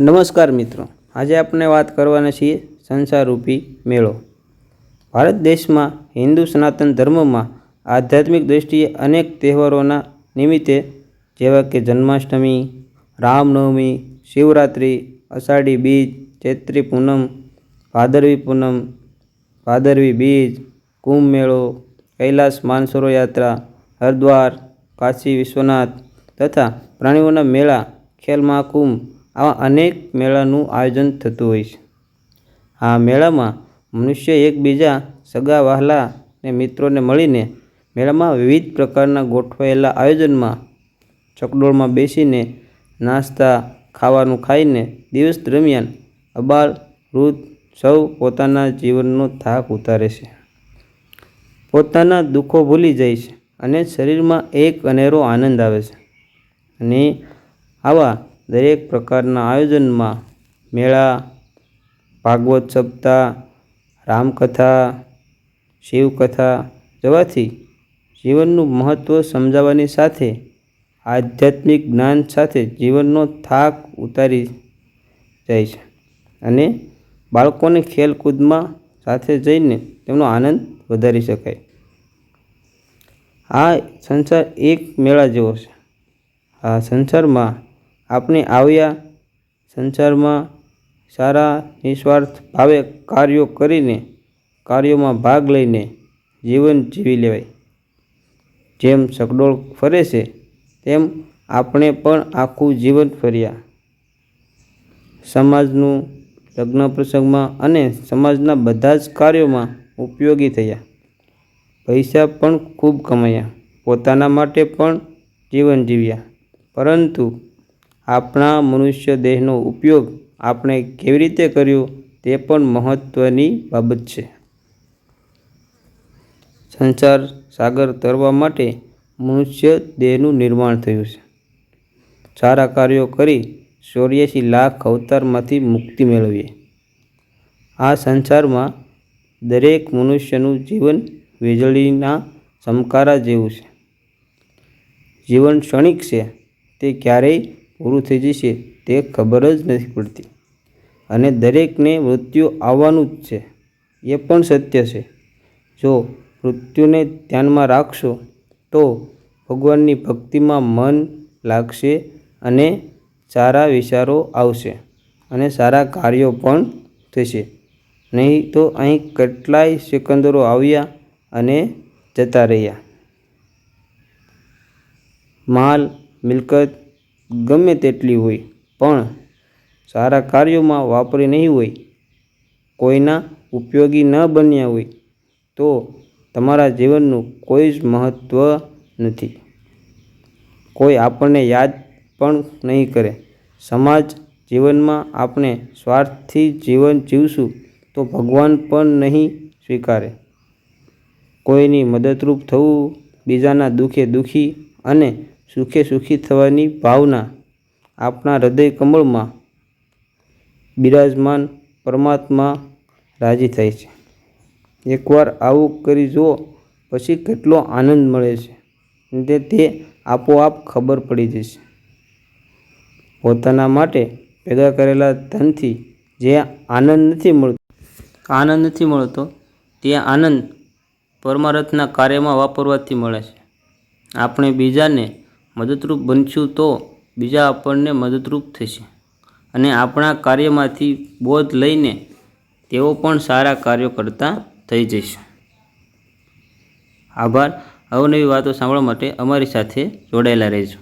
નમસ્કાર મિત્રો, આજે આપણે વાત કરવાના છીએ સંસારરૂપી મેળો. ભારત દેશમાં હિન્દુ સનાતન ધર્મમાં આધ્યાત્મિક દૃષ્ટિએ અનેક તહેવારોના નિમિત્તે, જેવા કે જન્માષ્ટમી, રામનવમી, શિવરાત્રિ, અષાઢી બીજ, ચૈત્રી પૂનમ, ભાદરવી પૂનમ, ભાદરવી બીજ, કુંભ મેળો, કૈલાસ માનસરો યાત્રા, હરિદ્વાર, કાશી વિશ્વનાથ તથા પ્રાણીઓના મેળા ખેલ મહાકુંભ આવા અનેક મેળાનું આયોજન થતું હોય છે. આ મેળામાં મનુષ્ય એકબીજા સગા, વહાલા ને મિત્રોને મળીને મેળામાં વિવિધ પ્રકારના ગોઠવાયેલા આયોજનમાં ચકડોળમાં બેસીને નાસ્તા, ખાવાનું ખાઈને દિવસ દરમિયાન અબાલ, વૃદ્ધ સૌ પોતાના જીવનનો થાક ઉતારે છે. પોતાના દુઃખો ભૂલી જાય છે અને શરીરમાં એક અનેરો આનંદ આવે છે. અને આવા દરેક પ્રકારના આયોજનમાં મેળા ભાગવત સપ્તાહ રામકથા, શિવકથા જવાથી જીવનનું મહત્ત્વ સમજાવવાની સાથે આધ્યાત્મિક જ્ઞાન સાથે જીવનનો થાક ઉતારી જાય છે અને બાળકોને ખેલકૂદમાં સાથે જઈને તેમનો આનંદ વધારી શકાય. આ સંસાર એક મેળા જેવો છે. આ સંસારમાં આપણે આવ્યા સંસારમાં સારા નિસ્વાર્થ ભાવે કાર્યો કરીને કાર્યોમાં ભાગ લઈને જીવન જીવી લેવાય. જેમ સગડોળ ફરે છે, તેમ આપણે પણ આખું જીવન ફર્યા. સમાજનું લગ્ન પ્રસંગમાં અને સમાજના બધા જ કાર્યોમાં ઉપયોગી થયા. પૈસા પણ ખૂબ કમાયા. પોતાના માટે પણ જીવન જીવ્યા. પરંતુ આપણા મનુષ્ય દેહનો ઉપયોગ આપણે કેવી રીતે કર્યો તે પણ મહત્ત્વની બાબત છે. સંસાર સાગર તરવા માટે મનુષ્ય દેહનું નિર્માણ થયું છે. સારા કાર્યો કરી ચોર્યાસી લાખ અવતારમાંથી મુક્તિ મેળવીએ. આ સંસારમાં દરેક મનુષ્યનું જીવન વીજળીના ચમકારા જેવું છે. જીવન ક્ષણિક છે, તે ક્યારેય પૂરું થઈ જશે તે ખબર જ નથી પડતી. અને દરેકને મૃત્યુ આવવાનું જ છે. એ પણ સત્ય છે. જો મૃત્યુને ધ્યાનમાં રાખશો, તો ભગવાનની ભક્તિમાં મન લાગશે અને સારા વિચારો આવશે અને સારા કાર્યો પણ થશે. નહીં તો અહીં કેટલાય સિકંદરો આવ્યા અને જતા રહ્યા. માલ, મિલકત ગમે તેટલી હોય, પણ સારા કાર્યોમાં વાપરી નહીં હોય, કોઈના ઉપયોગી ન બન્યા હોય, તો તમારા જીવનનું કોઈ જ મહત્ત્વ નથી. કોઈ આપણને યાદ પણ નહીં કરે. સમાજ જીવનમાં આપણે સ્વાર્થથી જીવન જીવશું તો ભગવાન પણ નહીં સ્વીકારે. કોઈની મદદરૂપ થવું, બીજાના દુઃખે દુઃખી અને સુખે સુખી થવાની ભાવના આપણા હૃદય કમળમાં બિરાજમાન પરમાત્મા રાજી થાય છે. એકવાર આવું કરી જુઓ, પછી કેટલો આનંદ મળે છે. તે તે આપોઆપ ખબર પડી જશે. પોતાના માટે ભેગા કરેલા ધનથી જે આનંદ નથી મળતો, આનંદ નથી મળતો, તે આનંદ પરમારથના કાર્યમાં વાપરવાથી મળે છે. આપણે બીજાને મદદરૂપ બનશું તો બીજા આપણને મદદરૂપ થશે. અને આપણા કાર્યમાંથી બોધ લઈને તેઓ પણ સારા કાર્યો કરતા થઈ જશે આભાર. અવનવી વાતો સાંભળવા માટે અમારી સાથે જોડાયેલા રહેજો.